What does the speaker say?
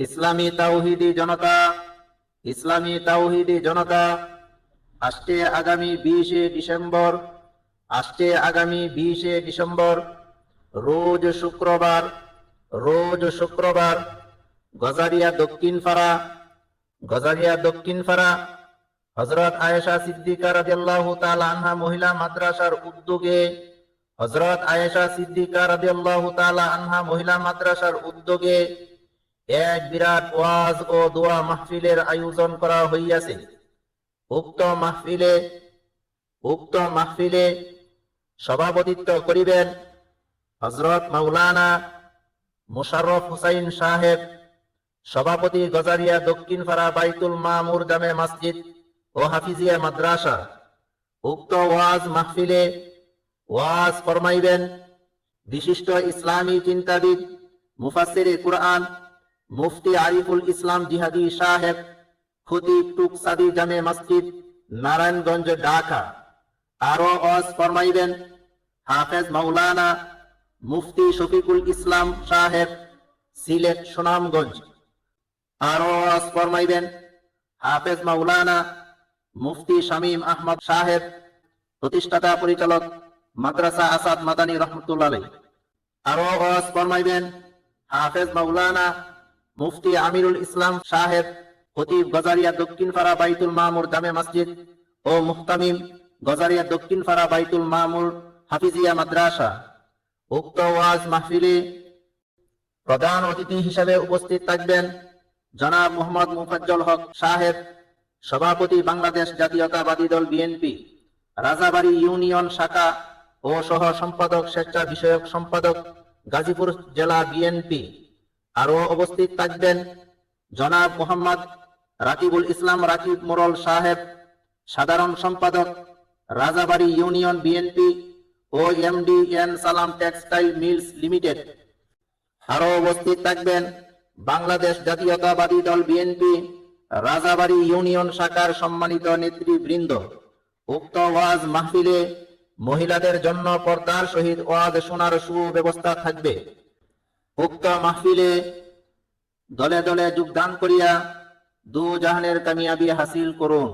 ইসলামী তাওহিদি জনতা, ইসলামী তাওহিদি জনতা, আসছে আগামী বিশে ডিসেম্বর, আসছে আগামী বিশে ডিসেম্বর, রোজ শুক্রবার রোজ শুক্রবার, গজারিয়া দক্ষিণ ফাড়া গজারিয়া দক্ষিণ ফাড়া হজরত আয়েশা সিদ্দিকা রাদিয়াল্লাহু তাআলা আনহা মহিলা মাদ্রাসার উদ্যোগে হজরত আয়েশা সিদ্দিকা রাদিয়াল্লাহু তাআলা আনহা মহিলা মাদ্রাসার উদ্যোগে এক বিরাট ওয়াজ ও দোয়া মাহফিলের আয়োজন করা হইয়াছে। উক্ত মাহফিলে উক্ত মাহফিলে সভাপতিত্ব করিবেন হজরত মাওলানা মোশাররফ হুসাইন সাহেব, সভাপতি গজারিয়া দক্ষিণ ফাড়া বাইতুল মামুর জামে মসজিদ ও হাফিজিয়া মাদ্রাসা। উক্ত ওয়াজ মাহফিলে ওয়াজ ফরমাইবেন বিশিষ্ট ইসলামী চিন্তাবিদ মুফাসসির কুরআন মুফতি আরিফুল ইসলাম জিহাদি সাহেব খতিব টুকসাদি জামে মসজিদ, নারায়ণগঞ্জ, ঢাকা আরও ওয়াজ ফরমাইবেন হাফেজ মাওলানা মুফতি শফিকুল ইসলাম সাহেব সিলেট, সুনামগঞ্জ আরও ওয়াজ ফরমাইবেন হাফেজ মাওলানা মুফতি শামীম আহমদ সাহেব প্রতিষ্ঠাতা পরিচালক মাদ্রাসা আসাদ মাদানী রহমতুল্লাহ। আরও ওয়াজ ফরমাইবেন হাফেজ মাওলানা মুফতি আমিরুল ইসলাম সাহেব, খতিব গজারিয়া দক্ষিণ ফাড়া বাইতুল মামুর জামে মসজিদ ও মুহতামিম গজারিয়া দক্ষিণ ফাড়া বাইতুল মামুর হাফিজিয়া মাদ্রাসা। উক্ত ওয়াজ মাহফিলে প্রধান অতিথি হিসেবে উপস্থিত থাকবেন জনাব মোহাম্মদ মুফাজ্জল হক সাহেব, সভাপতি বাংলাদেশ জাতীয়তাবাদী দল বিএনপি, রাজাবাড়ী ইউনিয়ন শাখা ও সহ সম্পাদক স্বেচ্ছা বিষয়ক সম্পাদক, গাজীপুর জেলা বিএনপি। আরও উপস্থিত থাকবেন জনাব মোহাম্মদ রাকিবুল ইসলাম রাকিব মোরল সাহেব, সাধারণ সম্পাদক, রাজাবাড়ী ইউনিয়ন বিএনপি ও MD N Salam Textile Mills Limited. আরও উপস্থিত থাকবেন বাংলাদেশ জাতীয়তাবাদী দল বিএনপি রাজাবাড়ী ইউনিয়ন শাখার সম্মানিত নেতৃবৃন্দ। উক্ত ওয়াজ মাহফিলে মহিলাদের জন্য পর্দার সহিত ওয়াজ শোনার সুব্যবস্থা থাকবে। উক্ত মাহফিলে দলে দলে যোগদান করিয়া দু জাহানের কামিয়াবি হাসিল করুন।